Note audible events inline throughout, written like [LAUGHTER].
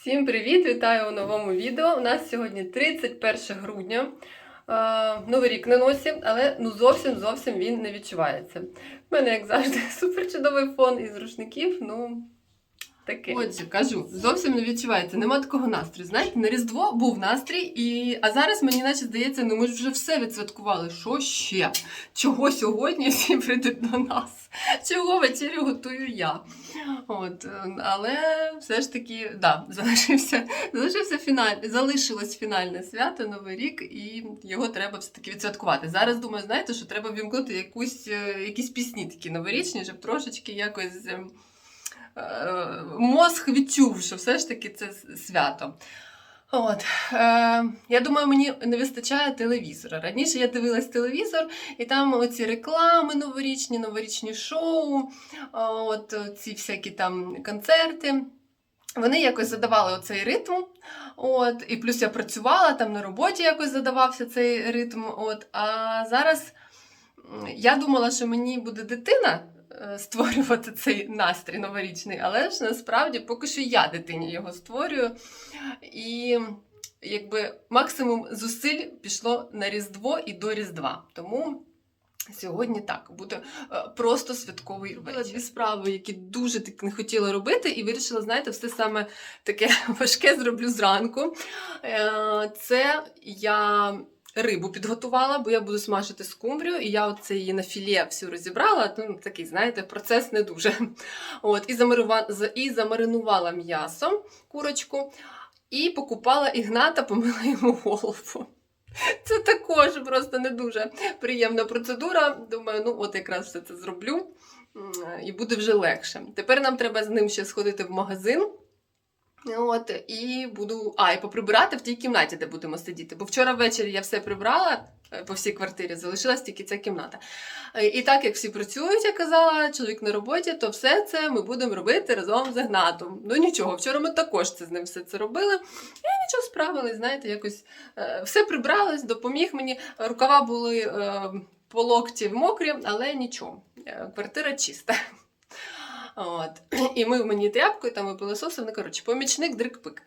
Всім привіт! Вітаю у новому відео. У нас сьогодні 31 грудня. Е, Новий рік на носі, але ну зовсім зовсім він не відчувається. У мене, як завжди, [LAUGHS] супер чудовий фон із рушників. Ну, таке. Отже, кажу, зовсім не відчувається. Нема такого настрою. Знаєте, на Різдво був настрій, і... а зараз мені наче здається, ну ми ж вже все відсвяткували. Що ще? Чого сьогодні всі прийдуть до нас? Чого вечерю готую я? От, е, але все ж таки, да, залишився, залишився фіналь, залишилось фінальне свято, Новий рік, і його треба все-таки відсвяткувати. Зараз думаю, знаєте, що треба вімкнути якусь, е, якісь пісні такі новорічні, щоб трошечки якось е, е, мозг відчув, що все ж таки це свято. От, е, я думаю, мені не вистачає телевізора. Раніше я дивилась телевізор, і там оці реклами новорічні, новорічні шоу, от ці всякі там концерти. Вони якось задавали оцей ритм. От, і плюс я працювала там на роботі, якось задавався цей ритм. От, а зараз я думала, що мені буде дитина е, створювати цей настрій новорічний, але ж насправді поки що я дитині його створюю. І якби максимум зусиль пішло на Різдво і до Різдва. Тому сьогодні так буде е, просто святковий вечір. Дві справи, які дуже так не хотіла робити, і вирішила, знаєте, все саме таке [LAUGHS] важке зроблю зранку. Е, Це я. Рибу підготувала, бо я буду смажити скумбрію, і я оце її на філе всю розібрала. Ну, такий, знаєте, процес не дуже. От, і, замарува... з- і замаринувала м'ясо, курочку, і покупала ігната, помила йому голову. Це також просто не дуже приємна процедура. Думаю, ну от якраз все це зроблю і буде вже легше. Тепер нам треба з ним ще сходити в магазин. От, і буду. А, і поприбирати в тій кімнаті, де будемо сидіти. Бо вчора ввечері я все прибрала е, по всій квартирі, залишилась тільки ця кімната. Е, І так як всі працюють, я казала, чоловік на роботі, то все це ми будемо робити разом з Ігнатом. Ну нічого, вчора ми також це з ним все це робили. І нічого справились, знаєте, якось е, все прибралось, допоміг мені. Рукава були по локті мокрі, але нічого. Квартира чиста. От. [CLEARS THROAT] І ми мені тряпкою там і пилососом, ну, коротше, помічник дрик-пик.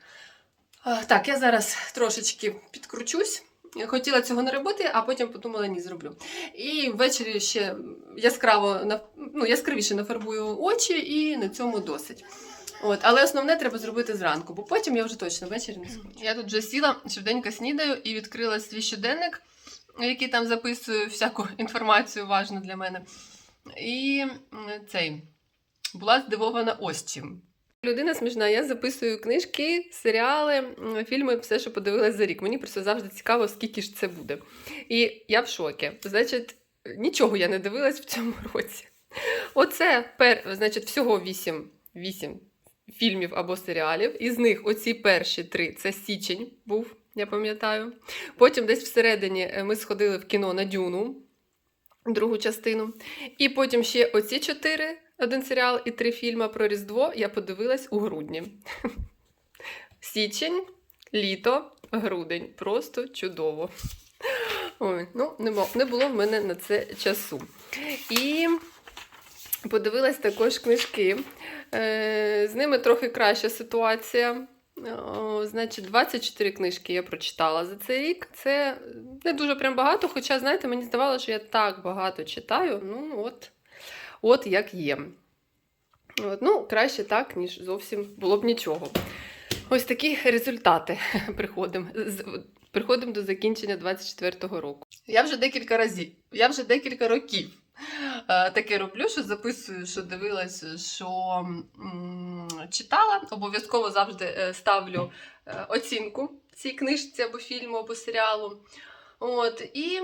Так, я зараз трошечки підкручусь. Хотіла цього не робити, а потім подумала, ні, зроблю. І ввечері ще яскраво ну, яскравіше нафарбую очі, і на цьому досить. От, але основне треба зробити зранку, бо потім я вже точно ввечері не схочу. Я тут вже сіла, швиденько снідаю і відкрила свій щоденник, який там записую всяку [LAUGHS] інформацію важну для мене. І цей була здивована ось чим. Людина смішна, я записую книжки, серіали, фільми, все, що подивилась за рік. Мені просто завжди цікаво, скільки ж це буде. І я в шокі. Значить, нічого я не дивилась в цьому [LAUGHS] році. Оце пер, значить, всього вісім, вісім фільмів або серіалів. Із них оці перші три це січень був, я пам'ятаю. Потім десь всередині е, ми сходили в кіно на Дюну, другу частину. І потім ще оці чотири, один серіал і три фільми про Різдво я подивилась у грудні. [LAUGHS] Січень, літо, грудень. Просто чудово. Ой, ну, не було в мене на це часу. І подивилась також книжки. Е, З ними трохи краща ситуація. Значить, 24 книжки я прочитала за цей рік. Це не дуже прям багато, хоча, знаєте, мені здавалося, що я так багато читаю. Ну, от, от як є. От, ну, краще так, ніж зовсім було б нічого. Ось такі результати [LAUGHS] приходимо. Приходимо до закінчення 24-го року. Я вже декілька разів, я вже декілька років таке роблю, що записую, що дивилася, що читала. Обов'язково завжди е, ставлю е, оцінку цій книжці або фільму, або серіалу. От, і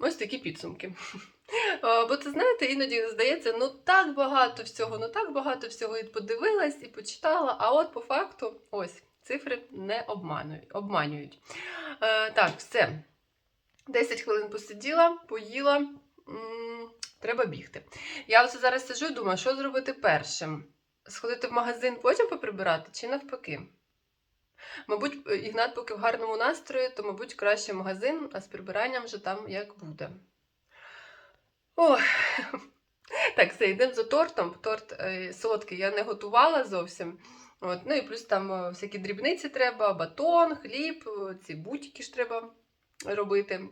ось такі підсумки. Е, Бо ти знаєте, іноді здається, ну так багато всього, ну так багато всього і подивилась, і почитала, а от по факту ось цифри не обманюють. обманюють. Е, так, все. 10 хвилин посиділа, поїла. Треба бігти. Я оце зараз сиджу і думаю, що зробити першим? Сходити в магазин, потім поприбирати, чи навпаки? Мабуть, Ігнат поки в гарному настрої, то, мабуть, краще магазин, а з прибиранням вже там як буде. Ох. [LAUGHS] Так, все, йдемо за тортом. Торт е, солодкий я не готувала зовсім. От, ну і плюс там е, всякі дрібниці треба, батон, хліб, е, ці бутики ж треба робити.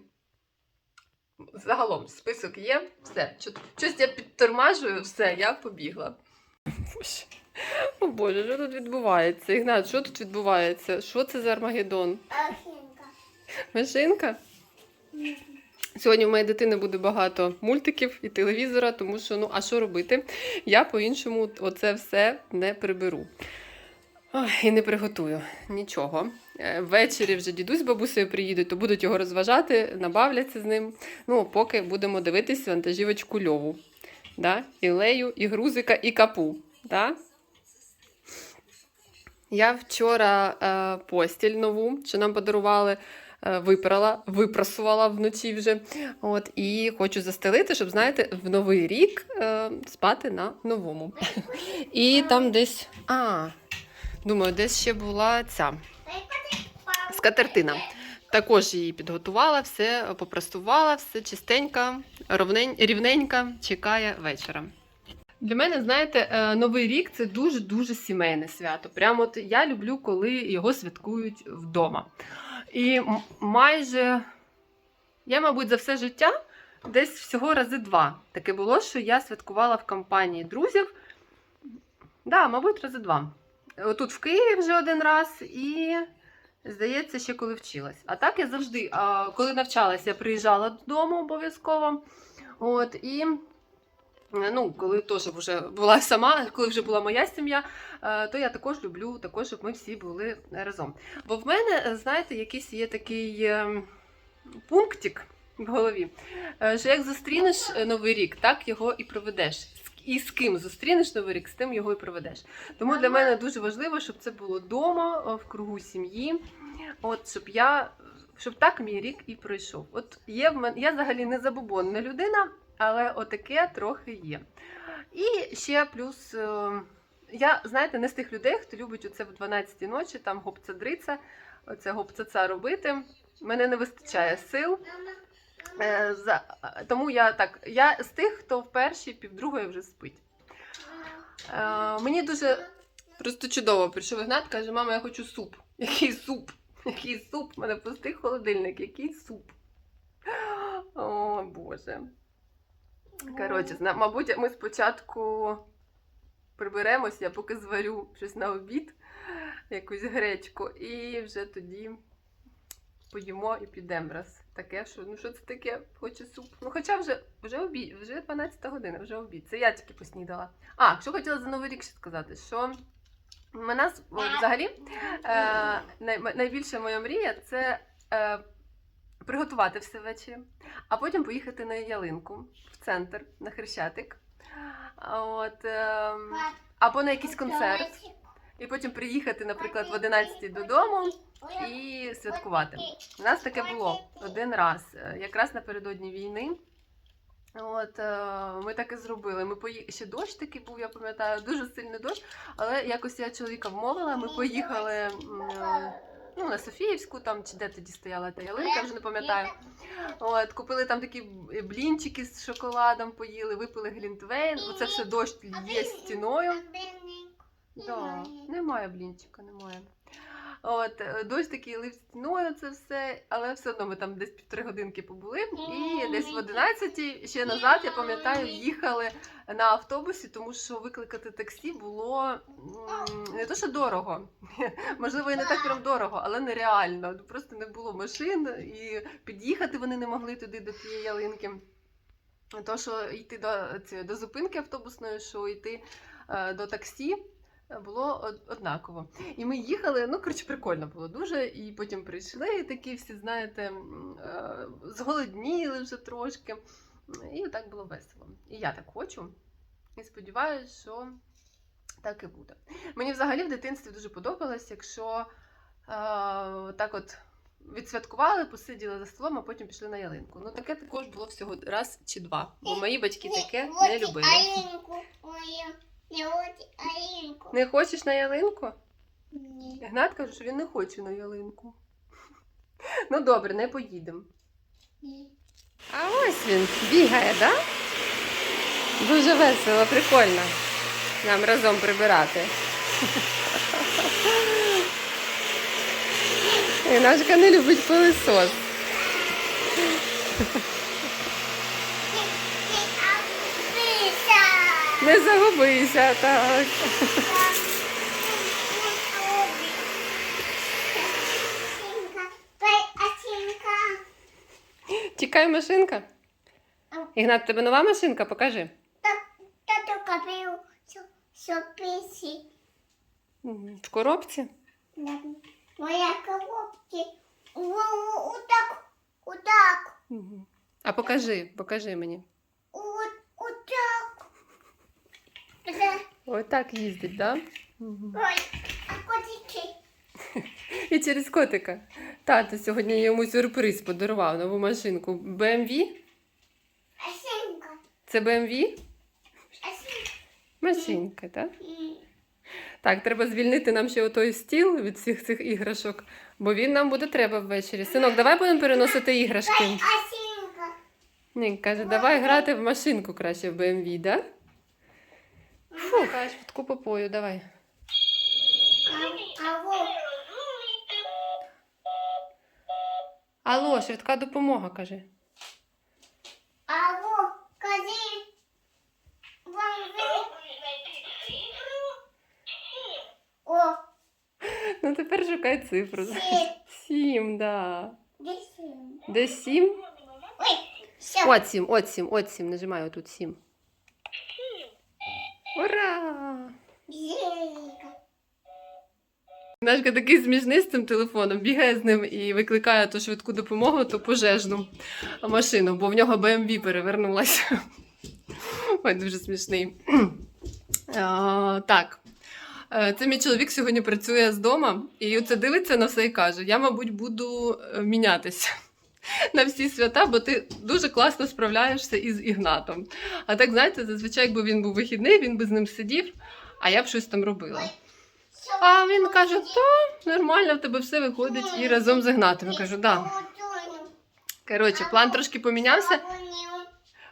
Загалом список є, все. Щось я підтормажую, все, я побігла. Боже. О Боже, що тут відбувається? Ігнат, що тут відбувається? Що це за Армагеддон? Афінка. Машинка? Сьогодні в моєї дитини буде багато мультиків і телевізора, тому що, ну, а що робити? Я по-іншому оце все не приберу. Ой, і не приготую нічого. Е, Ввечері вже дідусь з бабусею приїдуть, то будуть його розважати, набавляться з ним. Ну, поки будемо дивитись вантажівочку льову. Да? І лею, і грузика, і капу. Да? Я вчора е, постіль нову, що нам подарували, е, випрала, випрасувала вночі вже. От, і хочу застелити, щоб, знаєте, в новий рік е, спати на новому. І там десь. А, думаю, десь ще була ця скатертина. Також її підготувала, все попростувала, все чистенько, рівненько, чекає вечора. Для мене, знаєте, е, Новий рік це дуже-дуже сімейне свято. Прямо от я люблю, коли його святкують вдома. І майже я, мабуть, за все життя десь всього рази два. Таке було, що я святкувала в компанії друзів. Да, мабуть, рази два. Тут в Києві вже один раз і. Здається, ще коли вчилась. А так я завжди, коли навчалась, я приїжджала додому обов'язково. От, і ну, коли теж вже була сама, коли вже була моя сім'я, е, то я також люблю, також, щоб ми всі були разом. Бо в мене, знаєте, якийсь є такий е, пунктик в голові, е, що як зустрінеш Новий рік, так його і проведеш. І з ким зустрінеш Новий рік, з тим його і проведеш. Тому для мене дуже важливо, щоб це було вдома, в кругу сім'ї. От щоб я щоб так мій рік і пройшов. От є в мене, я взагалі не забобонна людина, але отаке трохи є. І ще плюс. е, Я, знаєте, не з тих людей, хто любить оце в 12-й ночі, там гопця-дриця, оце гопцаца робити. Мене не вистачає сил. Е, тому я так, я з тих, хто в першій півдругої вже спить. Е, мені дуже просто чудово прийшов Ігнат, каже, мама, я хочу суп. [LAUGHS] Який суп? Який суп? У мене пустий холодильник, який суп. О, Боже. Коротше, мабуть, ми спочатку приберемося, я поки зварю щось на обід, якусь гречку, і вже тоді поїмо і підемо раз. Таке, що ну що це таке? Хоче суп. Ну, хоча вже вже обід, вже 12 година, вже обід. Це я тільки поснідала. А, що хотіла за Новий рік ще сказати, що мене взагалі е, най, найбільша моя мрія це е, приготувати все ввечері, а потім поїхати на ялинку в центр, на Хрещатик. От, е, або на якийсь концерт. І потім приїхати, наприклад, в 11 додому і святкувати. У нас таке було один раз, е, якраз напередодні війни. От е, ми так і зробили. Ми пої... ще дощ такий був, я пам'ятаю, дуже сильний дощ, але якось я чоловіка вмовила. Ми поїхали е, ну, на Софіївську, там чи де тоді стояла та ялинка, вже не пам'ятаю. От, купили там такі блінчики з шоколадом, поїли, випили глінтвейн. Оце все дощ лє стіною. Да, немає блінчика, немає. От, е, дощ такий лив стіною це все, але все одно ми там десь півтори годинки побули. І десь в 11 ще назад, я пам'ятаю, їхали на автобусі, тому що викликати таксі було не то, що дорого. [LAUGHS] Можливо, і не так прям дорого, але нереально. Просто не було машин, і під'їхати вони не могли туди до тієї ялинки. То, що йти до, до зупинки автобусної, що йти е, до таксі. Було однаково. І ми їхали, ну, коротше, прикольно було дуже. І потім прийшли, і такі всі, знаєте, е, зголодніли вже трошки. І так було весело. І я так хочу. І сподіваюся, що так і буде. Мені взагалі в дитинстві дуже подобалось, якщо е, так от відсвяткували, посиділи за столом, а потім пішли на ялинку. Ну, таке також було всього раз чи два. Бо мої батьки таке не любили. Ялинку. Не хочеш на ялинку? Ні. Гнат каже, що він не хоче на ялинку. Ну добре, не поїдемо. Ні. А ось він бігає, так? Да? Дуже весело, прикольно. Нам разом прибирати. Інашка не любить пилисос. Не загубися, так. Тікай машинка. Ігнат, тебе нова машинка, покажи. Тато купив сописи. В коробці. Моя коробки. Отак, отак, А покажи, покажи мені. от, отак. Так їздить, так? Да? Ой, а котики? [LAUGHS] І через котика. Тато сьогодні йому сюрприз подарував нову машинку. BMW? А синка? Це BMW? А синка? Машинка, так? Так, треба звільнити нам ще отой стіл від всіх цих іграшок, бо він нам буде треба ввечері. Синок, давай будемо переносити іграшки. Ні, каже, давай грати в машинку краще в BMW, да? Фу, каже, швидку попою, давай. Алло, швидка допомога, каже. а во, кажи. Вам ви. О, Ну тепер шукай цифру. сім. Сім, да. Де сім? Де сім? Ой, все. От сім, от сім, от сім. Нажимай отут сім. Нашка такий смішний з цим телефоном, бігає з ним і викликає то швидку допомогу, то пожежну машину, бо в нього BMW перевернулася. Ой, дуже смішний. А, так. Е, Це мій чоловік сьогодні працює з дома і оце дивиться на все і каже: я, мабуть, буду е, мінятися на всі свята, бо ти дуже класно справляєшся із Ігнатом. А так, знаєте, зазвичай, якби він був вихідний, він би з ним сидів, а я б щось там робила. А він каже: то нормально, в тебе все виходить і разом з Ігнатом. Я кажу, да. Коротше, план трошки помінявся.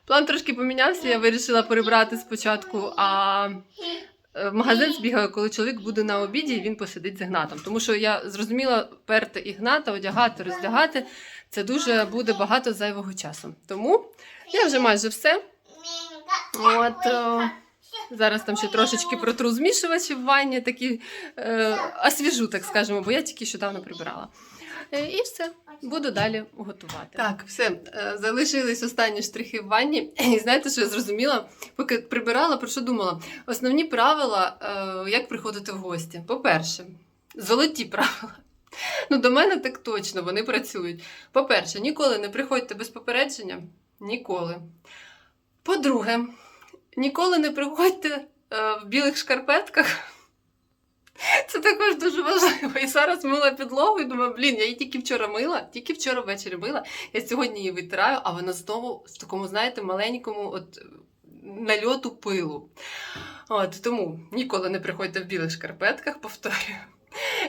План трошки помінявся. Я вирішила перебрати спочатку, а е, в магазин збігаю, коли чоловік буде на обіді, він посидить з Ігнатом. Тому що я зрозуміла, перти Ігната, одягати, роздягати це дуже буде багато зайвого часу. Тому я вже майже все. От, е, Зараз там ще трошечки протру змішувачі в ванні, такі е, освіжу, так скажемо, бо я тільки щодавно прибирала. Е, і все, буду далі готувати. Так, все, е, залишились останні штрихи в ванні. [CLEARS THROAT] І знаєте, що я зрозуміла? Поки прибирала, про що думала? Основні правила, е, як приходити в гості. По-перше, золоті правила. Ну, до мене так точно вони працюють. По-перше, ніколи не приходьте без попередження. Ніколи. По-друге, Ніколи не приходьте е, в білих шкарпетках. Це також дуже важливо. І зараз мила підлогу і думаю, блін, я її тільки вчора мила, тільки вчора ввечері мила. Я сьогодні її витираю, а вона знову в такому, знаєте, маленькому от, нальоту пилу. От, тому ніколи не приходьте в білих шкарпетках, повторюю.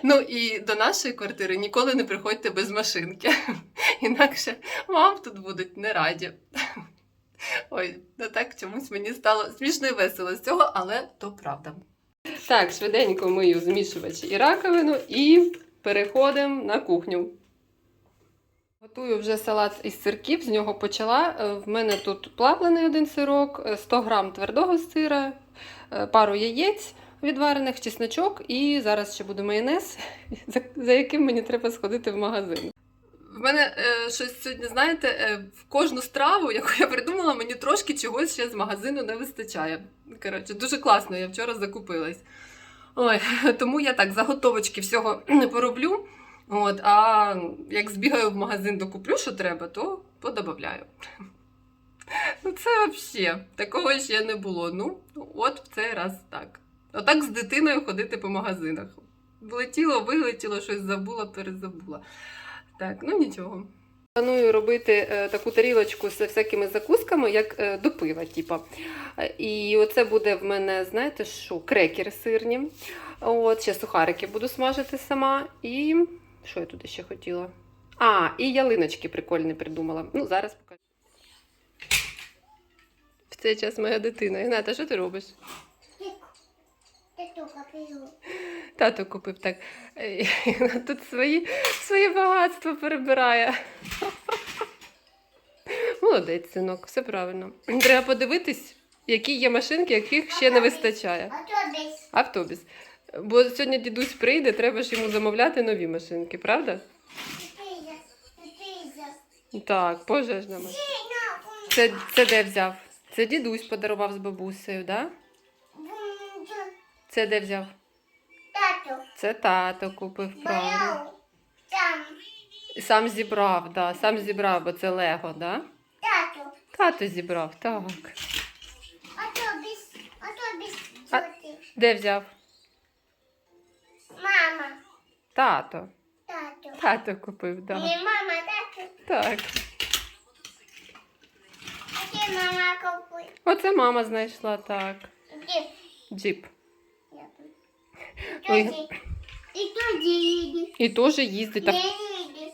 Ну і до нашої квартири ніколи не приходьте без машинки. Інакше вам тут будуть не раді. Ой, ну так чомусь мені стало смішно і весело з цього, але то правда. Так, швиденько мию змішувачі і раковину і переходимо на кухню. Готую вже салат із сирків, з нього почала. Е, В мене тут плавлений один сирок, е, 100 грам твердого сира, е, пару яєць відварених, чесночок і зараз ще буде майонез, [LAUGHS] за яким мені треба сходити в магазин. В мене е, щось сьогодні, знаєте, е, в кожну страву, яку я придумала, мені трошки чогось ще з магазину не вистачає. Коротше, дуже класно, я вчора закупилась. Ой, [LAUGHS] тому я так заготовочки всього не [CLEARS THROAT] пороблю. От, а як збігаю в магазин, докуплю, що треба, то подобавляю. [LAUGHS] Ну, це взагалі, такого ще не було. Ну, от в цей раз так. Отак з дитиною ходити по магазинах. Влетіло, вилетіло, щось забула, перезабула. Так, ну нічого. Планую робити е, таку тарілочку з всякими закусками, як е, до пива, типа. І оце буде в мене, знаєте, що, крекери сирні. От, ще сухарики буду смажити сама. І що я туди ще хотіла? А, і ялиночки прикольні придумала. Ну, зараз покажу. В цей час моя дитина. Ігната, що ти робиш? Тато купив так. Е, [LAUGHS] Тут свої, своє багатство перебирає. [LAUGHS] Молодець, синок, все правильно. Треба подивитись, які є машинки, яких ще не вистачає. А то десь. Автобус. Бо сьогодні дідусь прийде, треба ж йому замовляти нові машинки, правда? Так, пожежна машина. Це, це де взяв? Це дідусь подарував з бабусею, да? Це де взяв? Тату. Це тато купив. Бояв. Там. Сам зібрав, да, сам зібрав, бо це Лего, да? Тату. Тато зібрав, так. А то без. А то без. А- тьоти. Де взяв? Мама. Тато. Тату. Тато купив, да. Не мама, тату. Так. А ти мама купуй. Оце мама знайшла, так. Де? Джип. І тоді їде. І теж їздить. Так.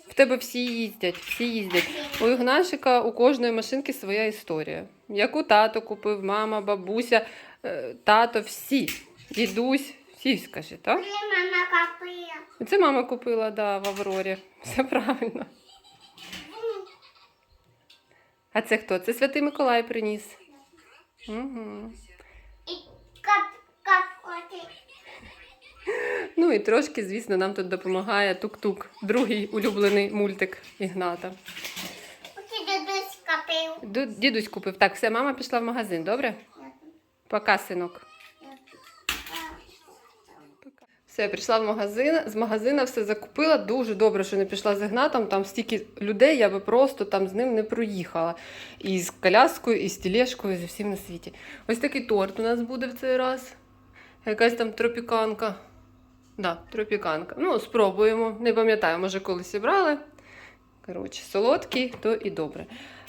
В тебе всі їздять, всі їздять. У Ігнашика у кожної машинки своя історія. Яку тато купив, мама, бабуся, е, тато, всі. Дідусь, всі скажи, так? Коли мама купує. Це мама купила, да, в Аврорі. Все правильно. А це хто? Це Святий Миколай приніс. Угу. І кап, кап. Ну і трошки, звісно, нам тут допомагає Тук-Тук, другий улюблений мультик Ігната. Дідусь купив. Дідусь купив. Так, все, мама пішла в магазин, добре? Пока, синок. Все, прийшла в магазин, з магазина все закупила. Дуже добре, що не пішла з Ігнатом. Там стільки людей, я би просто там з ним не проїхала. І з коляскою, і з тележкою, зі всім на світі. Ось такий торт у нас буде в цей раз. Якась там тропіканка. Да, тропіканка. Ну, спробуємо. Не пам'ятаю, може, колись і брали. Коротше, солодкий, то і добре.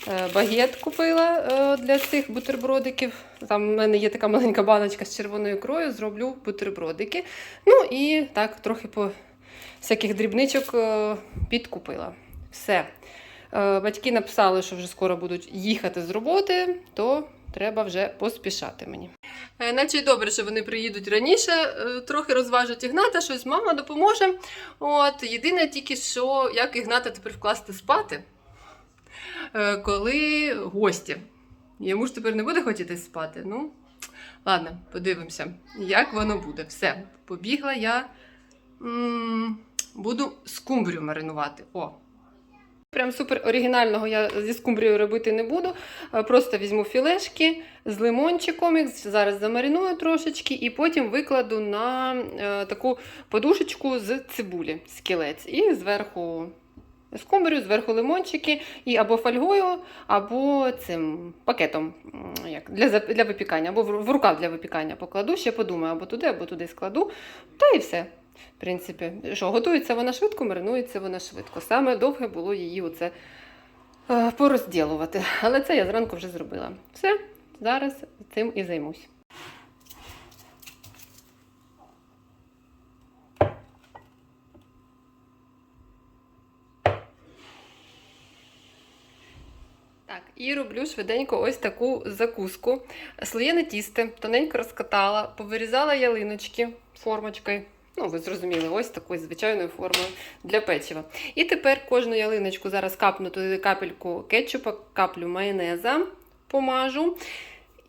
Е, Багет купила е, для цих бутербродиків. Там в мене є така маленька баночка з червоною ікрою, зроблю бутербродики. Ну і так, трохи по всяких дрібничок е, підкупила. Все. Батьки написали, що вже скоро будуть їхати з роботи, то треба вже поспішати мені. Е, Наче й добре, що вони приїдуть раніше, е, трохи розважать Ігната, щось мама допоможе. От, єдине тільки, що як Ігната тепер вкласти спати, е, коли гості. Йому ж тепер не буде хотіти спати. Ну, ладно, подивимося, як воно буде. Все, побігла я. М, Буду скумбрію маринувати. О! Прям супер оригінального я зі скумбрією робити не буду. Е, Просто візьму філешки з лимончиком, їх зараз замариную трошечки, і потім викладу на е, таку подушечку з цибулі, скілець. І зверху скумбрію, зверху лимончики, і або фольгою, або цим пакетом як, для, для випікання, або в рукав для випікання покладу, ще подумаю, або туди, або туди складу. Та і все. В принципі, що готується вона швидко, маринується вона швидко. Саме довге було її оце е, порозділувати. Але це я зранку вже зробила. Все, зараз цим і займусь. Так, і роблю швиденько ось таку закуску. Слоєне тісто, тоненько розкатала, повирізала ялиночки формочкою. Ну, ви зрозуміли, ось такою звичайною формою для печива. І тепер кожну ялиночку зараз капну туди капельку кетчупа, каплю майонеза, помажу.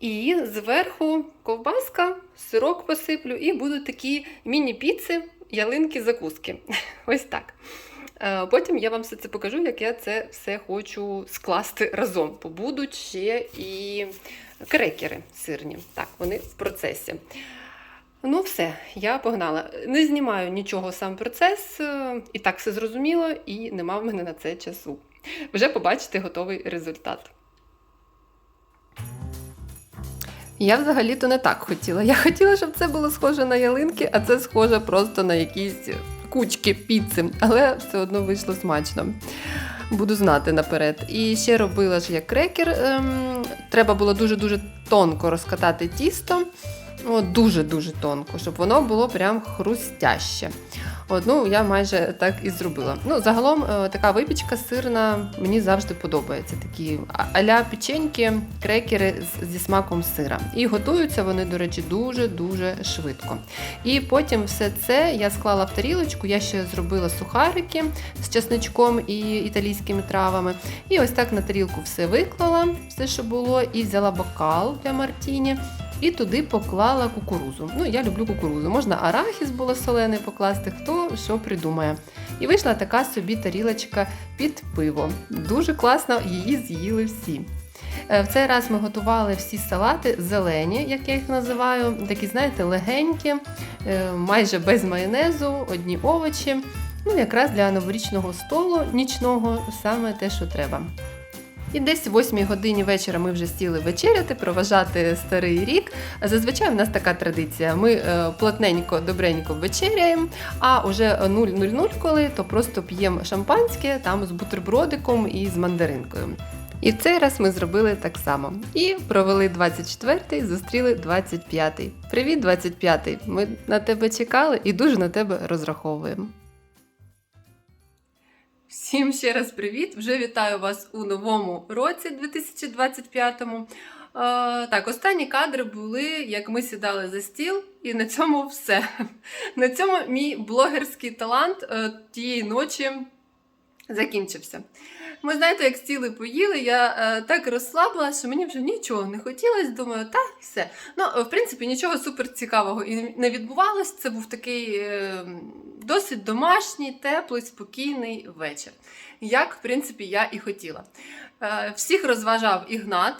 І зверху ковбаска, сирок посиплю, і будуть такі міні-піци, ялинки, закуски. [LAUGHS] Ось так. Е, Потім я вам все це покажу, як я це все хочу скласти разом. Бо будуть ще і крекери сирні. Так, вони в процесі. Ну, все, я погнала. Не знімаю нічого сам процес, е, і так все зрозуміло, і нема в мене на це часу. Вже побачите готовий результат. Я взагалі-то не так хотіла. Я хотіла, щоб це було схоже на ялинки, а це схоже просто на якісь кучки піци, але все одно вийшло смачно. Буду знати наперед. І ще робила ж я крекер. Ем, треба було дуже-дуже тонко розкатати тісто. От, дуже-дуже тонко, щоб воно було прям хрустяще. Одну я майже так і зробила. Ну, загалом, е, така випічка сирна мені завжди подобається. Такі а-ля печеньки, крекери зі смаком сира. І готуються вони, до речі, дуже-дуже швидко. І потім все це я склала в тарілочку. Я ще зробила сухарики з чесничком і італійськими травами. І ось так на тарілку все виклала, все, що було, і взяла бокал для мартіні. І туди поклала кукурузу. Ну, я люблю кукурузу. Можна арахіс було солений покласти, хто що придумає. І вийшла така собі тарілочка під пиво. Дуже класно її з'їли всі. Е, В цей раз ми готували всі салати зелені, як я їх називаю, такі, знаєте, легенькі, е, майже без майонезу, одні овочі. Ну, якраз для новорічного столу нічного саме те, що треба. І десь о 8 годині вечора ми вже сіли вечеряти, проважати старий рік. Зазвичай в нас така традиція. Ми е, плотненько, добренько вечеряємо, а вже 0.00 коли, то просто п'ємо шампанське там з бутербродиком і з мандаринкою. І в цей раз ми зробили так само. І провели 24-й, зустріли 25-й. Привіт, 25-й! Ми на тебе чекали і дуже на тебе розраховуємо. Всім ще раз привіт! Вже вітаю вас у новому році 2025-му. Е, так, останні кадри були, як ми сідали за стіл, і на цьому все. [LAUGHS] На цьому мій блогерський талант е, тієї ночі закінчився. Ми знаєте, як стіли поїли, я е, так розслабилася, що мені вже нічого не хотілося. Думаю, та все. Ну, в принципі, нічого супер цікавого і не відбувалось. Це був такий е, досить домашній, теплий, спокійний вечір. Як, в принципі, я і хотіла. Е, всіх розважав Ігнат.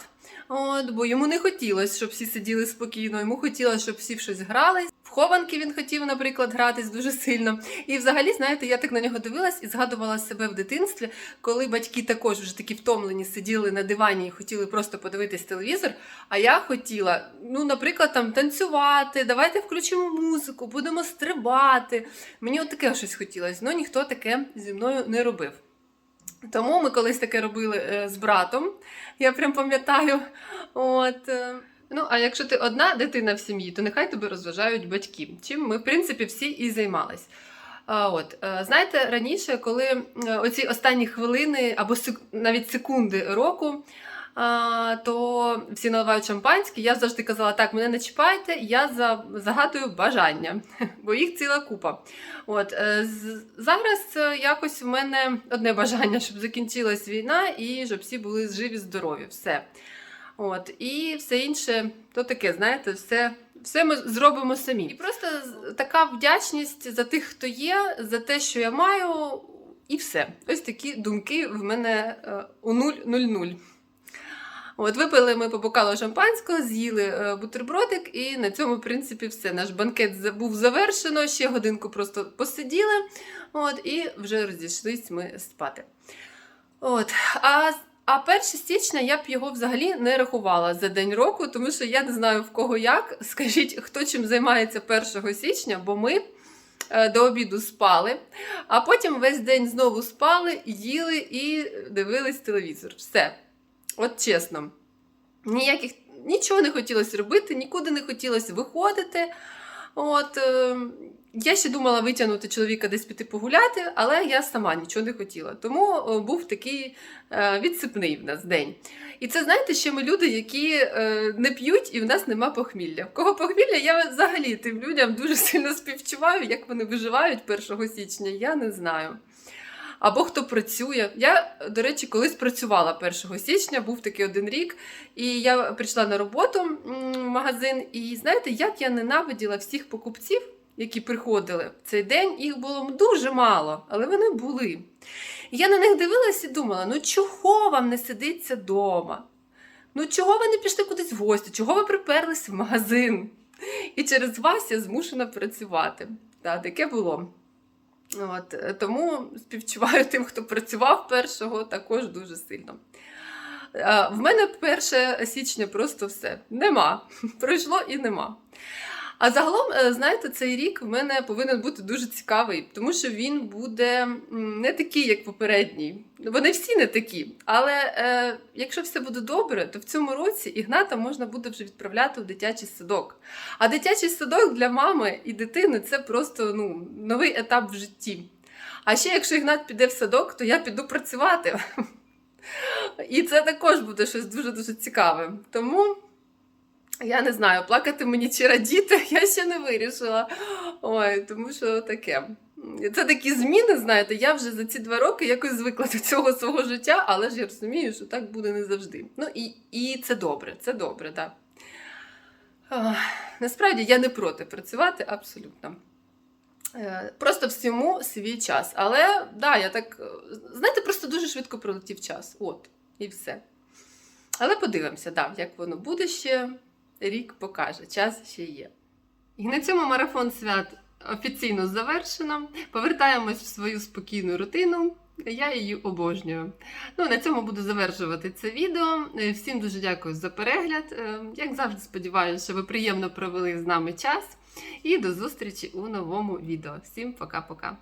От, бо йому не хотілося, щоб всі сиділи спокійно. Йому хотілося, щоб всі щось грали. Хованки він хотів, наприклад, гратись дуже сильно. І взагалі, знаєте, я так на нього дивилась і згадувала себе в дитинстві, коли батьки також вже такі втомлені сиділи на дивані і хотіли просто подивитись телевізор. А я хотіла, ну, наприклад, там танцювати, давайте включимо музику, будемо стрибати. Мені от таке щось хотілося, але ніхто таке зі мною не робив. Тому ми колись таке робили е, з братом, я прям пам'ятаю. От, е, ну, а якщо ти одна дитина в сім'ї, то нехай тебе розважають батьки, чим ми, в принципі, всі і займались. От, е, знаєте, раніше, коли е, оці останні хвилини або навіть секунди року, то всі наливають шампанське, я завжди казала, так, мене не чіпайте, я за- загадую бажання, [LAUGHS] бо їх ціла купа. От, е, зараз якось в мене одне бажання, щоб закінчилась війна і щоб всі були живі, здорові. Все. От, і все інше, то таке, знаєте, все, все ми зробимо самі. І просто така вдячність за тих, хто є, за те, що я маю, і все. Ось такі думки в мене е, у 000. От випили ми по бокалу шампанського, з'їли е, бутербродик, і на цьому, в принципі, все. Наш банкет був завершено. Ще годинку просто посиділи, от, і вже розійшлись ми спати. От. А, а 1 січня я б його взагалі не рахувала за день року, тому що я не знаю в кого як. Скажіть, хто чим займається 1 січня, бо ми. е, До обіду спали, а потім весь день знову спали, їли і дивились телевізор. Все. От чесно, ніяких нічого не хотілося робити, нікуди не хотілося виходити. От, е, я ще думала витягнути чоловіка десь піти погуляти, але я сама нічого не хотіла. Тому е, був такий е, відсипний в нас день. І це, знаєте, ще ми люди, які е, не п'ють і в нас нема похмілля. В кого похмілля, я взагалі тим людям дуже сильно співчуваю, як вони виживають 1 січня, я не знаю або хто працює. Я, до речі, колись працювала 1 січня, був такий один рік, і я прийшла на роботу в магазин. І знаєте, як я ненавиділа всіх покупців, які приходили в цей день, їх було дуже мало, але вони були. Я на них дивилась і думала: ну чого вам не сидиться вдома? Ну чого ви не пішли кудись в гості? Чого ви приперлись в магазин? І через вас я змушена працювати. Так, таке було. От, е, тому співчуваю тим, хто працював першого, також дуже сильно. Е, В мене 1 січня просто все. Нема. [LAUGHS] Пройшло і нема. А загалом, е, знаєте, цей рік в мене повинен бути дуже цікавий, тому що він буде не такий, як попередній. Вони всі не такі. Але е, якщо все буде добре, то в цьому році Ігната можна буде вже відправляти в дитячий садок. А дитячий садок для мами і дитини це просто ну, новий етап в житті. А ще якщо Ігнат піде в садок, то я піду працювати. [LAUGHS] І це також буде щось дуже-дуже цікаве. Тому я не знаю, плакати мені чи радіти, [LAUGHS] я ще не вирішила. Ой, тому що таке. Це такі зміни, знаєте, я вже за ці два роки якось звикла до цього свого життя, але ж я розумію, що так буде не завжди. Ну і, і це добре, це добре, так. Ах, Насправді я не проти працювати абсолютно. Е, Просто всьому свій час. Але да, я так, е, знаєте, просто дуже швидко пролетів час. От, і все. Але подивимося, да, як воно буде ще. Рік покаже, час ще є. І на цьому марафон свят офіційно завершено. Повертаємось в свою спокійну рутину. Я її обожнюю. Ну, на цьому буду завершувати це відео. Е, Всім дуже дякую за перегляд. Е, Як завжди, сподіваюся, що ви приємно провели з нами час. І до зустрічі у новому відео. Всім пока-пока.